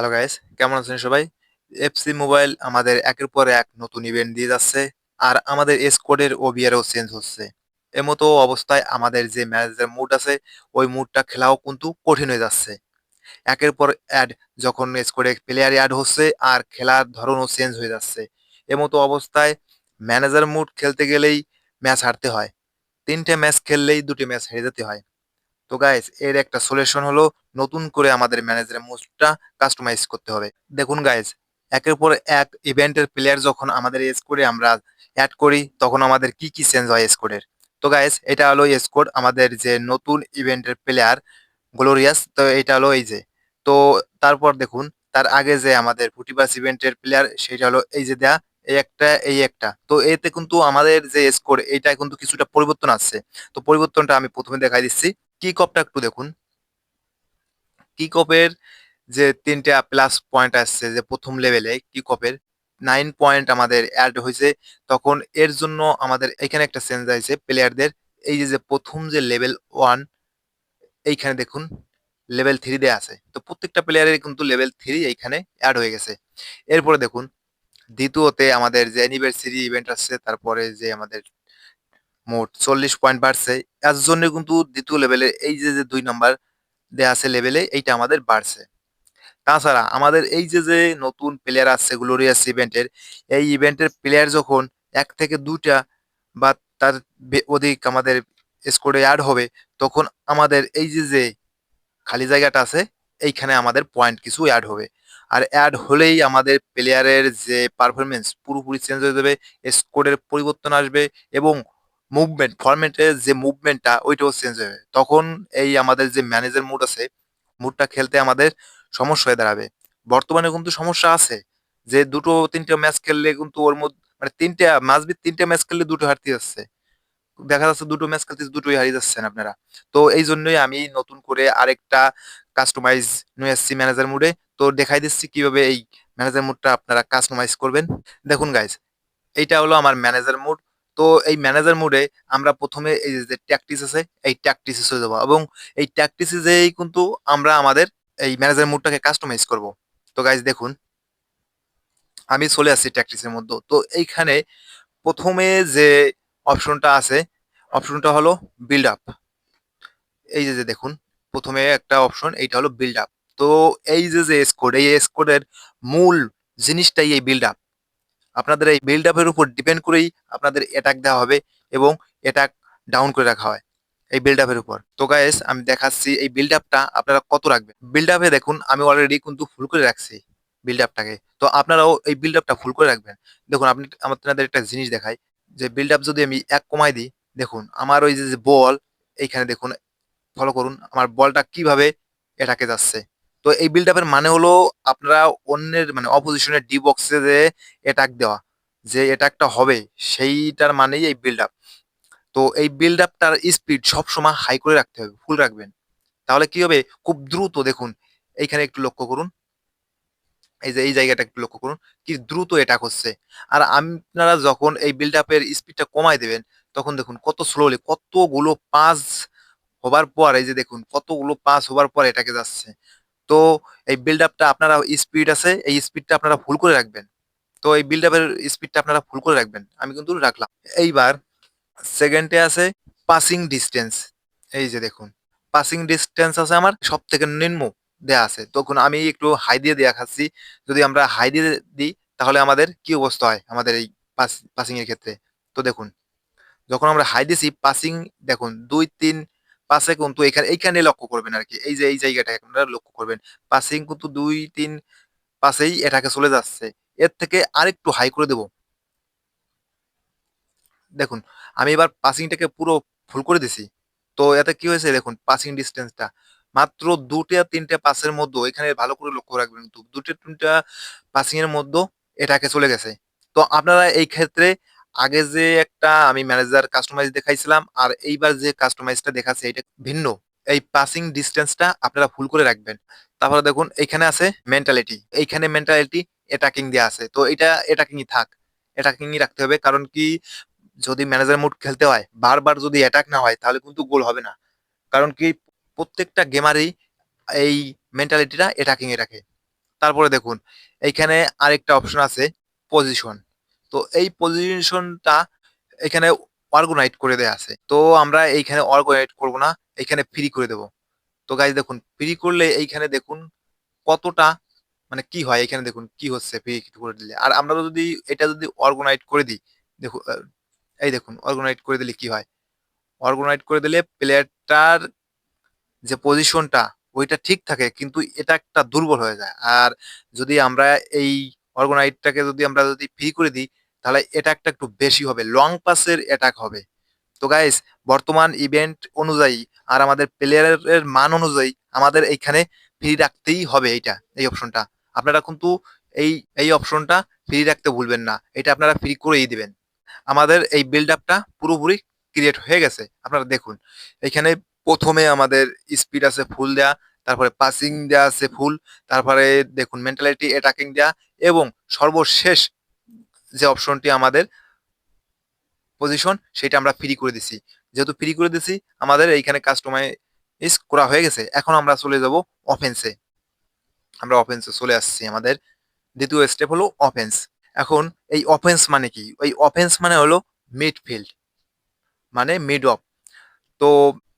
Hello guys কেমন আছেন সবাই? এফসি মোবাইল আমাদের একের পর এক নতুন ইভেন্ট দিয়ে যাচ্ছে, আর আমাদের স্কোয়াডের ওবিআরও চেঞ্জ হচ্ছে। এমতো অবস্থায় আমাদের যে ম্যানেজার মুড আছে, ওই মুডটা খেলাও কিন্তু কঠিন হয়ে যাচ্ছে। একের পর অ্যাড যখন স্কোয়াডে প্লেয়ার অ্যাড হচ্ছে, আর খেলার ধরনও চেঞ্জ হয়ে যাচ্ছে। এমতো অবস্থায় ম্যানেজার মুড খেলতে গেলেই ম্যাচ হারতে হয়। তিনটে ম্যাচ খেললেই দুটি ম্যাচ হেরে যেতে হয়। তো গাইস এর একটা সলিউশন হলো নতুন করে আমাদের ম্যানেজারের মুডটা কাস্টমাইজ করতে হবে। দেখুন গাইস একের পর এক ইভেন্টের প্লেয়ার যখন আমাদের স্কোরে আমরা অ্যাড করি, তখন আমাদের কি কি চেঞ্জ হয় স্কোরের তো গাইস এটা হলো স্কোর আমাদের যে নতুন ইভেন্টের প্লেয়ার গ্লোরিয়াস তো এটা হলো এই যে। তো তারপর দেখুন, তার আগে যে আমাদের ফুটিবাস ইভেন্টের প্লেয়ার সেটা হলো এই যে দেয়া, এই একটা এই একটা। তো এতে কিন্তু আমাদের যে স্কোর এইটা কিন্তু কিছুটা পরিবর্তন আসছে। তো পরিবর্তনটা আমি প্রথমে দেখাই দিচ্ছি। কিক অফটা একটু দেখুন। কিক অফের যে তিনটা প্লাস পয়েন্ট আসছে যে প্রথম লেভেলে কিক অফের নাইন পয়েন্ট আমাদের অ্যাড হয়েছে। তখন এর জন্য আমাদের এখানে একটা চেঞ্জ আছে প্লেয়ারদের এই যে যে প্রথম যে লেভেল ওয়ান এইখানে দেখুন লেভেল থ্রি দেওয়া আছে। তো প্রত্যেকটা প্লেয়ারের কিন্তু লেভেল থ্রি এইখানে অ্যাড হয়ে গেছে। এরপরে দেখুন, দ্বিতীয়তে আমাদের যে অ্যানিভার্সারি ইভেন্ট আসছে, তারপরে যে আমাদের মোট চল্লিশ পয়েন্ট বাড়ছে। এর জন্য কিন্তু দ্বিতীয় লেভেলে এই যে যে দুই নাম্বার দেয়া আছে লেভেলে এইটা আমাদের বাড়ছে। তাছাড়া আমাদের এই যে যে নতুন প্লেয়ার আসছে গ্লোরিয়াস ইভেন্টের এই ইভেন্টের প্লেয়ার যখন এক থেকে দুটা বা তার অধিক আমাদের স্কোরে অ্যাড হবে, তখন আমাদের এই যে যে খালি জায়গাটা আছে, এইখানে আমাদের পয়েন্ট কিছু অ্যাড হবে। আর অ্যাড হলেই আমাদের প্লেয়ারের যে পারফরমেন্স পুরোপুরি চেঞ্জ হয়ে যাবে স্কোরের পরিবর্তন আসবে এবং মুভমেন্ট ফরম্যাটের যে মুভমেন্টটা ওইটাও চেঞ্জ হবে তখন এই আমাদের যে ম্যানেজার মুড আছে মুডটা খেলতে আমাদের সমস্যা হয়ে দাঁড়াবে। বর্তমানে কিন্তু সমস্যা আছে যে দুটো, তিনটে ম্যাচ খেললে কিন্তু ওর মধ্যে মানে তিনটে মাসবি তিনটে ম্যাচ খেললে দুটো হারতে যাচ্ছে। দেখা যাচ্ছে দুটো ম্যাচ খেলতে দুটোই হারিয়ে যাচ্ছেন আপনারা। তো এই জন্যই আমি নতুন করে আরেকটা কাস্টমাইজ নিয়ে এসেছি ম্যানেজার মুডে তো দেখাই দিচ্ছি কীভাবে এই ম্যানেজার মুডটা আপনারা কাস্টমাইজ করবেন। দেখুন গাইজ এইটা হলো আমার ম্যানেজার মুড তো এই ম্যানেজার মুডে আমরা প্রথমে এই যে ট্যাকটিস আছে, এই ট্যাকটিসে চলে যাব। এবং এই ট্যাকটিসেই কিন্তু আমরা আমাদের এই ম্যানেজার মুডটাকে কাস্টমাইজ করব। তো গাইজ দেখুন, আমি চলে আসছি ট্যাকটিসের মধ্যে। তো এইখানে প্রথমে যে অপশনটা আছে অপশনটা হলো বিল্ড আপ এই যে দেখুন, প্রথমে একটা অপশন এইটা হলো বিল্ড আপ তো এই যে যে স্কোর এই স্কোরের মূল জিনিসটাই এই বিল্ড আপ আপনাদের এই বিল্ড আপের উপর ডিপেন্ড করেই আপনাদের অ্যাটাক দেওয়া হবে এবং অ্যাটাক ডাউন করে রাখা হয় এই বিল্ড আপের উপর। তো গাইস আমি দেখাচ্ছি এই বিল্ড আপটা আপনারা কত রাখবেন? বিল্ড আপে দেখুন, আমি অলরেডি কিন্তু ফুল করে রাখছি বিল্ড আপটাকে তো আপনারাও এই বিল্ড আপটা ফুল করে রাখবেন। দেখুন আপনি আপনাদের একটা জিনিস দেখাই, যে বিল্ড আপ যদি আমি এক কমাই দিই, দেখুন, আমার ওই যে বল এইখানে দেখুন ফলো করুন, আমার বলটা কীভাবে এটাকে যাচ্ছে। তো এই বিল্ড আপের মানে হলো আপনারা অন্যের মানে অপোজিশনের ডি বক্সে যে অ্যাটাক দেওয়া, যে অ্যাটাকটা হবে, সেইটার মানেই এই বিল্ড আপ তো এই বিল্ড আপটার স্পিড সবসময় হাই করে রাখতে হবে ফুল রাখবেন। তাহলে কি হবে? খুব দ্রুত দেখুন, এইখানে একটু লক্ষ্য করুন। এই যে, এই জায়গাটা একটু লক্ষ্য করুন, কি দ্রুত অ্যাটাক হচ্ছে। আর আপনারা যখন এই বিল্ড আপের স্পিডটা কমাই দেবেন, তখন দেখুন কত স্লোলি কতগুলো পাস হবার পর, এই যে দেখুন, কতগুলো পাস হবার পর এটাকে যাচ্ছে। তো এই বিল্ড আপটা আপনারা স্পিড আছে, এই স্পিডটা আপনারা ফুল করে রাখবেন। তো এই বিল্ড আপের স্পিডটা আপনারা ফুল করে রাখবেন, আমি কিন্তু রাখলাম। এইবার সেকেন্ডে আছে পাসিং ডিস্টেন্স এই যে দেখুন পাসিং ডিস্টেন্স আছে আমার সব থেকে নিম্ন দেয়া আছে। তখন আমি একটু হাই দিয়ে দেওয়া খাচ্ছি যদি আমরা হাই দিয়ে দিই, তাহলে আমাদের কি অবস্থা হয় আমাদের এই পাসিং এর ক্ষেত্রে? তো দেখুন, যখন আমরা হাই দিছি পাসিং দেখুন, দুই, তিন পাশে কিন্তু এখানে, এইখানে লক্ষ্য করবেন আর কি এই যে, এই জায়গাটা আপনারা লক্ষ্য করবেন। পাসিং কিন্তু দুই, তিন পাশেই এটাকে চলে যাচ্ছে। এর থেকে আরেকটু হাই করে দেব। দেখুন, আমি এবার পাসিংটাকে পুরো ফুল করে দিছি। তো এতে কি হয়েছে দেখুন পাসিং ডিস্টেন্সটা মাত্র দুটা তিনটা পাসের মধ্যে, এখানে ভালো করে লক্ষ্য রাখবেন কিন্তু দুটো তিনটা পাসিং এর মধ্যে এটাকে চলে গেছে। তো আপনারা এই ক্ষেত্রে আগে যে একটা আমি ম্যানেজার কাস্টমাইজ দেখাইছিলাম, আর এইবার যে কাস্টমাইজটা দেখাচ্ছে, এটা ভিন্ন। এই পাসিং ডিস্টেন্সটা আপনারা ফুল করে রাখবেন। তারপরে দেখুন এখানে আছে মেন্টালিটি এইখানে মেন্টালিটি অ্যাটাকিং দেওয়া আছে। তো এটা অ্যাটাকিংই থাক। অ্যাটাকিংই রাখতে হবে, কারণ কি, যদি ম্যানেজার মুড খেলতে হয়, বারবার যদি অ্যাটাক না হয়, তাহলে কিন্তু গোল হবে না। কারণ কি, প্রত্যেকটা গেমারই এই মেন্টালিটিটা অ্যাটাকিং এ রাখে। তারপরে দেখুন, এইখানে আরেকটা অপশন আছে পজিশন তো এই পজিশনটা এখানে অর্গানাইট করে দেয়া আছে। তো আমরা এইখানে অর্গানাইট করব না এইখানে ফ্রি করে দেব। তো গাইজ দেখুন ফ্রি করলে এইখানে দেখুন কতটা মানে কি হয়, এখানে দেখুন কি হচ্ছে ফ্রি করে দিলে। আর আমরা যদি এটা যদি অর্গানাইট করে দিই দেখুন এই দেখুন অর্গানাইট করে দিলে কি হয়? অর্গানাইট করে দিলে প্লেয়ারটার যে পজিশনটা ওইটা ঠিক থাকে, কিন্তু এটা একটা দুর্বল হয়ে যায়। আর যদি আমরা এই অর্গানাইটটাকে যদি আমরা যদি ফ্রি করে দিই তাহলে একটা একটু বেশি হবে লং পাসের অ্যাটাক হবে। তো গাইস বর্তমান ইভেন্ট অনুযায়ী আর আমাদের প্লেয়ারের মান অনুযায়ী আমাদের এইখানে ফ্রি রাখতেই হবে এইটা, এই অপশনটা আপনারা কিন্তু এই এই অপশনটা ফ্রি রাখতে ভুলবেন না, এটা আপনারা ফ্রি করেই দিবেন। আমাদের এই বিল্ড আপটা পুরোপুরি ক্রিয়েট হয়ে গেছে, আপনারা দেখুন। এখানে প্রথমে আমাদের স্পিড আছে ফুল দেয়া, তারপরে পাসিং দেয়া আছে ফুল তারপরে দেখুন মেন্টালিটি অ্যাটাকিং দেয়া, এবং সর্বশেষ যে অপশনটি আমাদের পজিশন সেটা আমরা ফ্রি করে দিছি। যেহেতু ফ্রি করে দিছি, আমাদের এইখানে কাস্টমাইজ করা হয়ে গেছে। এখন আমরা চলে যাব অফেন্সে আমরা অফেন্সে চলে আসছি আমাদের। দ্বিতীয় স্টেপ হলো অফেন্স এখন এই অফেন্স মানে কি? এই অফেন্স মানে হলো মিডফিল্ড মানে মিড অফ তো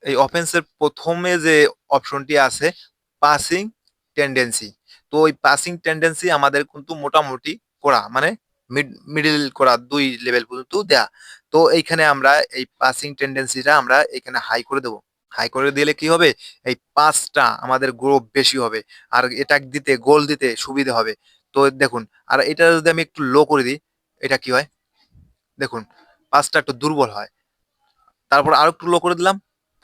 এই অফেন্সের প্রথমে যে অপশনটি আছে পাসিং টেন্ডেন্সি তো ওই পাসিং টেন্ডেন্সি আমাদের কিন্তু মোটামুটি করা মানে মিডল করা দুই লেভেল পর্যন্ত দেয়া। তো এইখানে আমরা এই পাসিং টেন্ডেন্সিটা আমরা এখানে হাই করে দেবো। হাই করে দিলে কি হবে? এই পাঁচটা আমাদের গ্রো বেশি হবে। আর এটা দিতে গোল দিতে সুবিধা হবে। তো দেখুন, আর এটা যদি আমি একটু লো করে দিই, এটা কি হয়? দেখুন পাঁচটা একটু দুর্বল হয়। তারপর আরও একটু লো করে দিলাম,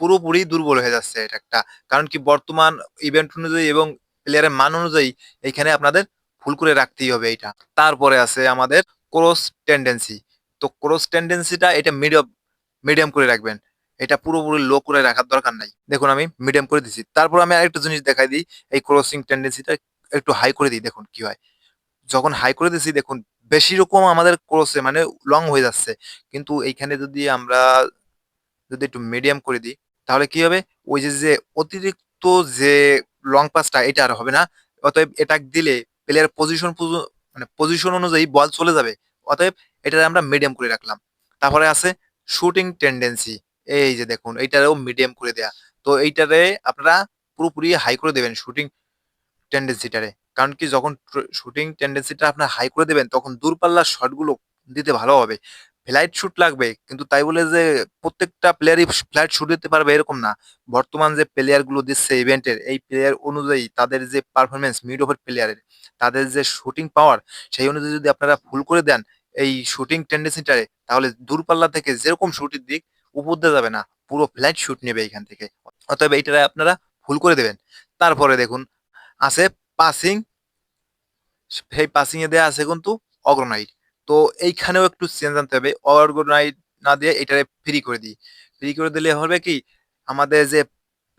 পুরোপুরি দুর্বল হয়ে যাচ্ছে এটা একটা। কারণ কি, বর্তমান ইভেন্ট অনুযায়ী এবং প্লেয়ারের মান অনুযায়ী এইখানে আপনাদের ফুল করে রাখতেই হবে এটা তারপরে আছে আমাদের ক্রস টেন্ডেন্সি তো ক্রস টেন্ডেন্সিটা এটা মিডিয়াম মিডিয়াম করে রাখবেন। এটা পুরোপুরি লো করে রাখার দরকার নাই। দেখুন আমি মিডিয়াম করে দিচ্ছি তারপর আমি আরেকটা জিনিস দেখাই দিই, এই ক্রসিং টেন্ডেন্সিটা একটু হাই করে দিই, দেখুন কি হয়। যখন হাই করে দিচ্ছি দেখুন বেশি রকম আমাদের ক্রসে মানে লং হয়ে যাচ্ছে। কিন্তু এইখানে যদি আমরা যদি একটু মিডিয়াম করে দিই, তাহলে কি হবে? ওই যে যে অতিরিক্ত যে লং পাসটা এটা আর হবে না। অতএব এটা দিলে প্লেয়ার পজিশন মানে পজিশন অনুযায়ী বল চলে যাবে, অতএব এটা আমরা মিডিয়াম করে রাখলাম। তারপরে আছে শুটিং টেন্ডেন্সি এই যে দেখুন, এইটারেও মিডিয়াম করে দেয়া। তো এইটারে আপনারা পুরোপুরি হাই করে দেবেন শুটিং টেন্ডেন্সিটারে কারণ কি, যখন শুটিং টেন্ডেন্সিটা আপনার হাই করে দেবেন, তখন দূরপাল্লার শটগুলো দিতে ভালো হবে। ফ্লাইট শুট লাগবে, কিন্তু তাই বলে যে প্রত্যেকটা প্লেয়ারই ফ্লাইট শুট দিতে পারবে এরকম না। বর্তমান যে প্লেয়ারগুলো দিচ্ছে ইভেন্টের এই প্লেয়ার অনুযায়ী তাদের যে পারফরমেন্স মিড ওভার প্লেয়ারের তাদের যে শুটিং পাওয়ার সেই অনুযায়ী যদি আপনারা ফুল করে দেন এই শুটিং টেন্ডেন্সিটারে তাহলে দূরপাল্লা থেকে যেরকম শুটের দিক, উপর দিয়ে যাবে না। পুরো ফ্লাইট শুট নেবে এখান থেকে। অতএব এইটারে আপনারা ফুল করে দেবেন। তারপরে দেখুন, আছে পাসিং সেই পাসিং এ দেওয়া আছে কিন্তু অগ্রনাইট তো এইখানেও একটু চেঞ্জ আনতে হবে। অর্গনাইট না দিয়ে এটারে ফ্রি করে দিই। ফ্রি করে দিলে হবে কি, আমাদের যে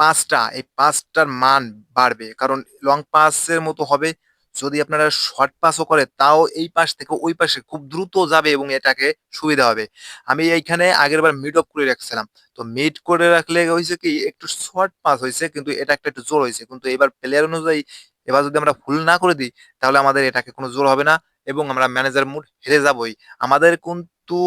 পাঁচটা এই পাঁচটার মান বাড়বে। কারণ লং পাসের মতো হবে, যদি আপনারা শর্ট পাসও করে, তাও এই পাশ থেকে ওই পাশে খুব দ্রুত যাবে এবং এটাকে সুবিধা হবে। আমি এইখানে আগের বার মিড অফ করে রাখছিলাম। তো মিড করে রাখলে হয়েছে কি, একটু শর্ট পাস হয়েছে, কিন্তু এটা একটা একটু জোর হয়েছে। কিন্তু এবার প্লেয়ার অনুযায়ী, এবার যদি আমরা ফুল না করে দিই, তাহলে আমাদের এটাকে কোনো জোর হবে না। এবং আমরা ম্যানেজার মুড হেরে যাবই। আমাদের কিন্তু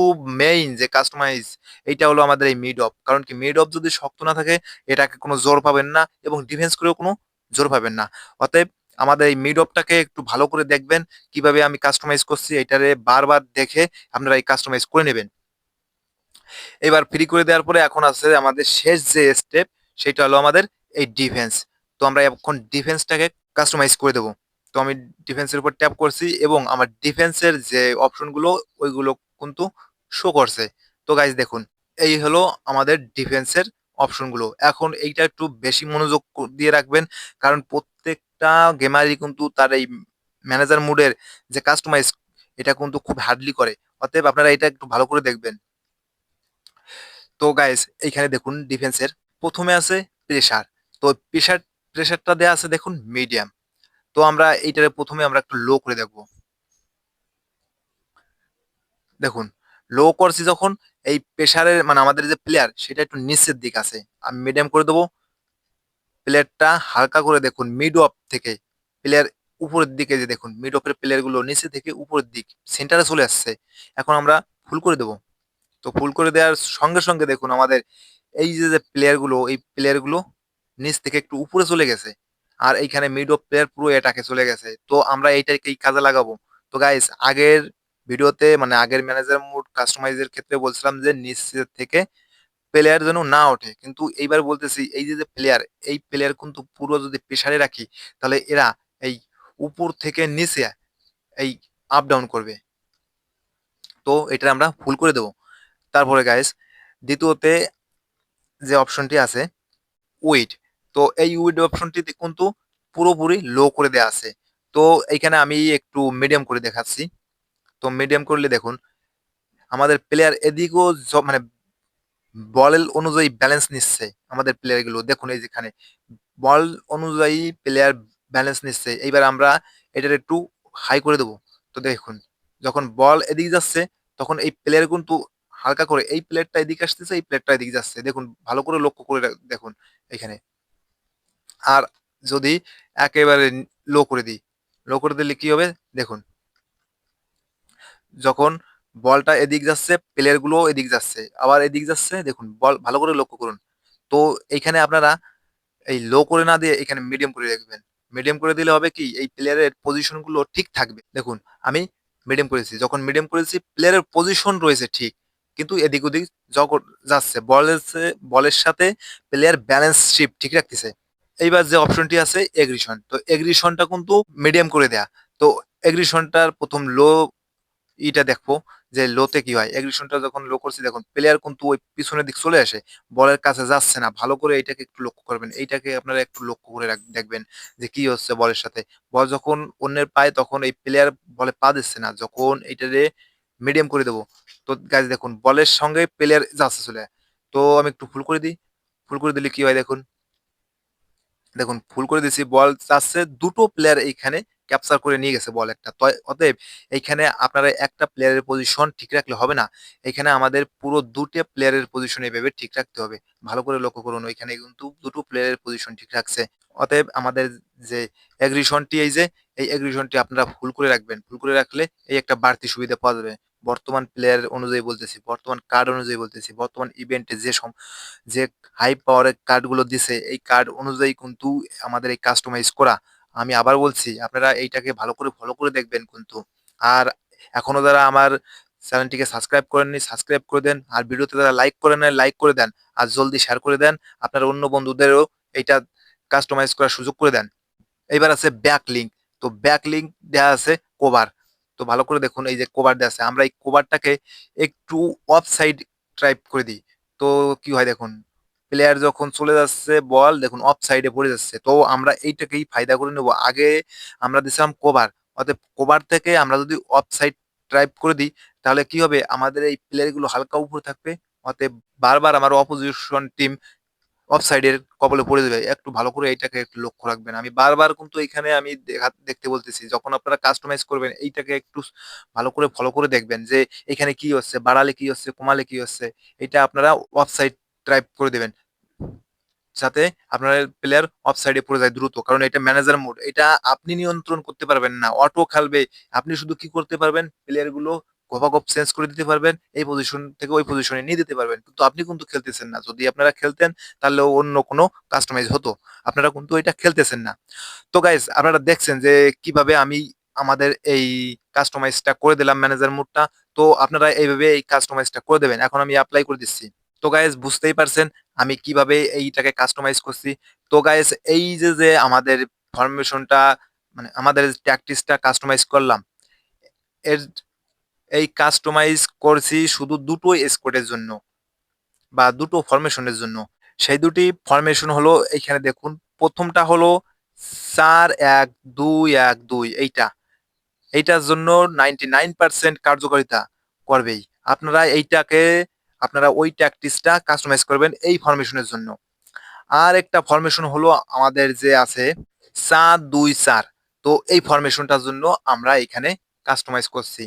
মেইন যে কাস্টমাইজ এইটা হলো আমাদের এই মিড অফ কারণ কি মিড অফ যদি শক্ত না থাকে, এটাকে কোনো জোর পাবেন না এবং ডিফেন্স করেও কোনো জোর পাবেন না। অতএব আমাদের এই মিড অফটাকে একটু ভালো করে দেখবেন, কীভাবে আমি কাস্টমাইজ করছি এটারে বারবার দেখে আপনারা এই কাস্টমাইজ করে নেবেন। এবার ফ্রি করে দেওয়ার পরে এখন আছে আমাদের শেষ যে স্টেপ সেটা হলো আমাদের এই ডিফেন্স তো আমরা এখন ডিফেন্সটাকে কাস্টমাইজ করে দেবো। তো আমি ডিফেন্সের উপর ট্যাপ করছি এবং আমার ডিফেন্সের যে অপশনগুলো ওইগুলো কিন্তু শো করছে। তো গাইজ দেখুন, এই হলো আমাদের ডিফেন্সের অপশনগুলো এখন এইটা একটু বেশি মনোযোগ দিয়ে রাখবেন, কারণ প্রত্যেকটা গেমারই কিন্তু তার এই ম্যানেজার মুডের যে কাস্টমাইজ এটা কিন্তু খুব হার্ডলি করে। অতএব আপনারা এটা একটু ভালো করে দেখবেন। তো গাইস এইখানে দেখুন ডিফেন্সের প্রথমে আছে প্রেশার তো প্রেশার প্রেশারটা দেওয়া আছে দেখুন মিডিয়াম তো আমরা এইটারে প্রথমে আমরা একটু লো করে দেখব। দেখুন লো করছি যখন এই প্রেশারের মানে আমাদের যে প্লেয়ার সেটা একটু নিচের দিক আছে। আমি মিডিয়াম করে দেবো। প্লেয়ারটা হালকা করে দেখুন মিড অফ থেকে। প্লেয়ার উপরের দিকে যে দেখুন মিড অফের প্লেয়ারগুলো নিচে থেকে উপরের দিক সেন্টারে চলে আসছে। এখন আমরা ফুল করে দেব। তো ফুল করে দেওয়ার সঙ্গে সঙ্গে দেখুন, আমাদের এই যে যে প্লেয়ারগুলো এই প্লেয়ারগুলো নিচ থেকে একটু উপরে চলে গেছে। আর এইখানে মিড অফ প্লেয়ার পুরো এটাকে চলে গেছে। তো আমরা এইটাকেই কাজে লাগাবো। তো গাইস আগের ভিডিওতে মানে আগের ম্যানেজার মোড কাস্টমাইজের ক্ষেত্রে বলছিলাম যে নিচের থেকে প্লেয়ার যেন না ওঠে। কিন্তু এইবার বলতেছি, এই যে প্লেয়ার এই প্লেয়ার কিন্তু পুরো যদি প্রেসারে রাখি, তাহলে এরা এই উপর থেকে নিচে এই আপ ডাউন করবে। তো এটা আমরা ফুল করে দেব। তারপরে গাইস দ্বিতীয়তে যে অপশনটি আছে উইড তো এই উইড অপশনটি কিন্তু পুরোপুরি লো করে দেওয়া আছে। তো এইখানে আমি একটু মিডিয়াম করে দেখাচ্ছি। তো মিডিয়াম করলে দেখুন, আমাদের প্লেয়ার এদিকেও মানে বলের অনুযায়ী ব্যালেন্স নিচ্ছে আমাদের প্লেয়ারগুলো দেখুন এই যেখানে বল অনুযায়ী প্লেয়ার ব্যালেন্স নিচ্ছে। এইবার আমরা এটার একটু হাই করে দেবো। তো দেখুন, যখন বল এদিকে যাচ্ছে, তখন এই প্লেয়ার কিন্তু হালকা করে, এই প্লেয়ারটা এদিকে আসতেছে, এই প্লেয়ারটা এদিকে যাচ্ছে। দেখুন, ভালো করে লক্ষ্য করে দেখুন এখানে আর যদি একেবারে লো করে দিই লো করে দিলে কি হবে? দেখুন, যখন বলটা এদিক যাচ্ছে প্লেয়ারগুলো এদিক যাচ্ছে, আবার এদিক যাচ্ছে, দেখুন, বল ভালো করে লক্ষ্য করুন। তো এইখানে আপনারা এই লো করে না দিয়ে এখানে মিডিয়াম করে রাখবেন। মিডিয়াম করে দিলে হবে কি? এই প্লেয়ারের পজিশনগুলো ঠিক থাকবে। দেখুন, আমি মিডিয়াম করেছি। যখন মিডিয়াম করেছি প্লেয়ারের পজিশন রয়েছে ঠিক, কিন্তু এদিক ওদিক যাচ্ছে, বলের বলের সাথে প্লেয়ার ব্যালেন্স শিপ ঠিক রাখতেছে। এইবার যে অপশনটি আছে এগ্রিশন তো এগ্রিশনটা কিন্তু মিডিয়াম করে দেয়া। তো এগ্রিশনটার প্রথম লো ইটা দেখব, যে লোতে কি হয়? এগ্রিশনটা যখন লো করছি, দেখুন প্লেয়ার কিন্তু ওই পিছনের দিক চলে আসে, বলের কাছে যাচ্ছে না। ভালো করে এইটাকে একটু লক্ষ্য করবেন। এইটাকে আপনারা একটু লক্ষ্য করে দেখবেন যে কি হচ্ছে বলের সাথে। বল যখন অন্যের পায়, তখন এই প্লেয়ার বলে পা দিচ্ছে না। যখন এইটারে মিডিয়াম করে দেবো, তো গাছ দেখুন, বলের সঙ্গে প্লেয়ার যাচ্ছে চলে। তো আমি একটু ফুল করে দিই। ফুল করে দিলে কি হয় দেখুন দেখুন ফুল করে দিয়েছি, বল চাচ্ছে দুটো প্লেয়ার এইখানে ক্যাপচার করে নিয়ে গেছে বল একটা। অতএব এইখানে আপনারা একটা প্লেয়ারের পজিশন ঠিক রাখলে হবে না। এখানে আমাদের পুরো দুটো প্লেয়ারের পজিশন এইভাবে ঠিক রাখতে হবে। ভালো করে লক্ষ্য করুন, ওইখানে কিন্তু দুটো প্লেয়ারের পজিশন ঠিক রাখছে। অতএব আমাদের যে এগ্রিশনটি এই যে, এই এগ্রিশনটি আপনারা ফুল করে রাখবেন। ফুল করে রাখলে এই একটা বাড়তি সুবিধা পাওয়া যাবে। বর্তমান প্লেয়ার অনুযায়ী বলতেছি, বর্তমান কার্ড অনুযায়ী বলতেছি, বর্তমান ইভেন্টে যে সম, যে হাই পাওয়ারের কার্ডগুলো দিছে, এই কার্ড অনুযায়ী কিন্তু আমাদের এই কাস্টমাইজ করা। আমি আবার বলছি, আপনারা এইটাকে ভালো করে ফলো করে দেখবেন কিন্তু। আর এখনও যারা আমার চ্যানেলটিকে সাবস্ক্রাইব করেননি সাবস্ক্রাইব করে দেন। আর ভিডিওতে যারা লাইক করে নেন লাইক করে দেন। আর জলদি শেয়ার করে দেন। আপনার অন্য বন্ধুদেরও এইটা কাস্টমাইজ করার সুযোগ করে দেন। এইবার আছে ব্যাক লিঙ্ক তো ব্যাক লিঙ্ক দেওয়া আছে কোভার তো ভালো করে দেখুন, এই যে কোভার দেওয়া আছে, আমরা এই কোভারটাকে একটু অফ সাইড টাইপ করে দিই। তো কি হয় দেখুন প্লেয়ার যখন চলে যাচ্ছে বল দেখুন অফ সাইডে পড়ে যাচ্ছে, তো আমরা এইটাকেই ফায়দা করে নেব। আগে আমরা দিছিলাম কোভার অতএব কোভার থেকে আমরা যদি অফ সাইড ট্রাইপ করে দিই, তাহলে কি হবে? আমাদের এই প্লেয়ারগুলো হালকা উপরে থাকবে, অতএব বারবার আমার অপোজিশন টিম অফ সাইডের কবলে পড়ে যাবে, একটু ভালো করে এইটাকে একটু লক্ষ্য রাখবেন। আমি বারবার কিন্তু এখানে আমি দেখা- দেখতে বলতেছি, যখন আপনারা কাস্টমাইজ করবেন, এইটাকে একটু ভালো করে ফলো করে দেখবেন যে এখানে কি হচ্ছে, বাড়ালে কি হচ্ছে, কমালে কি হচ্ছে, এটা আপনারা অফ সাইড ট্রাইপ করে দেবেন। যাতে আপনার প্লেয়ার অফ সাইডে পড়ে যায় দ্রুত, কারণ এটা ম্যানেজার মোড এটা আপনি নিয়ন্ত্রণ করতে পারবেন না অটো খেলবে, আপনি শুধু কি করতে পারবেন প্লেয়ারগুলো গপাগপ চেঞ্জ করে দিতে পারবেন, এই পজিশন থেকে ওই পজিশনে নিয়ে দিতে পারবেন। কিন্তু আপনি কিন্তু খেলতেছেন না। যদি আপনারা খেলতেন, তাহলে অন্য কোনো কাস্টমাইজ হতো। আপনারা কিন্তু এটা খেলতেছেন না। তো গাইজ আপনারা দেখছেন যে কীভাবে আমি আমাদের এই কাস্টমাইজটা করে দিলাম ম্যানেজার মোডটা তো আপনারা এইভাবে এই কাস্টমাইজটা করে দেবেন। এখন আমি অ্যাপ্লাই করে দিচ্ছি। তো গাইজ বুঝতেই পারছেন আমি কীভাবে এইটাকে কাস্টমাইজ করছি। তো গাইজ এই যে যে আমাদের ফরমেশনটা মানে আমাদের ট্যাকটিসটা কাস্টমাইজ করলাম, এর এই কাস্টমাইজ করছি শুধু দুটো স্কোয়াডের জন্য বা দুটো ফরমেশনের জন্য। সেই দুটি ফরমেশন হলো এইখানে দেখুন, প্রথমটা হলো চার, এক, দুই এক, দুই, এইটা। এইটার জন্য নাইনটি নাইন পার্সেন্ট কার্যকারিতা করবেই। আপনারা এইটাকে, আপনারা ওই ট্যাকটিসটা কাস্টমাইজ করবেন এই ফরমেশনের জন্য। আর একটা ফরমেশন হলো আমাদের যে আছে চার, দুই, চার। তো এই ফরমেশনটার জন্য আমরা এখানে কাস্টমাইজ করছি।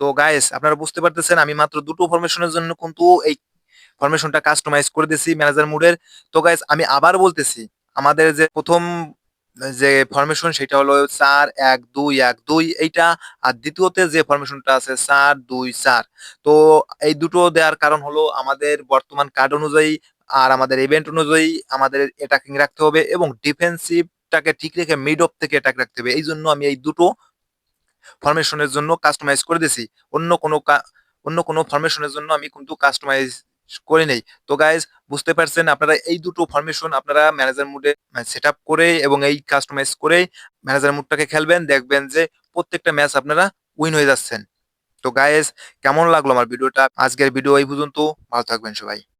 তো গাইস আপনারা বুঝতে পারতেছেন, আমি মাত্র দুটো ফরমেশনের জন্য কিন্তু এই ফরমেশনটা কাস্টমাইজ করে দিয়েছি ম্যানেজার মুডের তো গাইস আমি আবার বলতেছি, আমাদের যে প্রথম যে ফরমেশন সেটা হলো চার, এক, দুই এক, দুই, এইটা আর দ্বিতীয়তে যে ফরমেশনটা আছে চার, দুই, চার। তো এই দুটো দেওয়ার কারণ হলো আমাদের বর্তমান কার্ড অনুযায়ী আর আমাদের ইভেন্ট অনুযায়ী আমাদের অ্যাটাকিং রাখতে হবে এবং ডিফেন্সিভটাকে ঠিক রেখে মিড অফ থেকে অ্যাটাক রাখতে হবে। এই জন্য আমি এই দুটো ফরমেশনের জন্য কাস্টমাইজ করে দিছি অন্য কোনো অন্য কোনো ফরমেশনের জন্য আমি কিন্তু কাস্টমাইজ করে নেই। তো গাইজ বুঝতে পারছেন আপনারা এই দুটো ফরমেশন আপনারা ম্যানেজার মুডে সেট আপ করে এবং এই কাস্টমাইজ করে ম্যানেজার মুডটাকে খেলবেন, দেখবেন যে প্রত্যেকটা ম্যাচ আপনারা উইন হয়ে যাচ্ছেন। তো গাইজ কেমন লাগল আমার ভিডিওটা? আজকের ভিডিও এই পর্যন্ত। ভালো থাকবেন সবাই।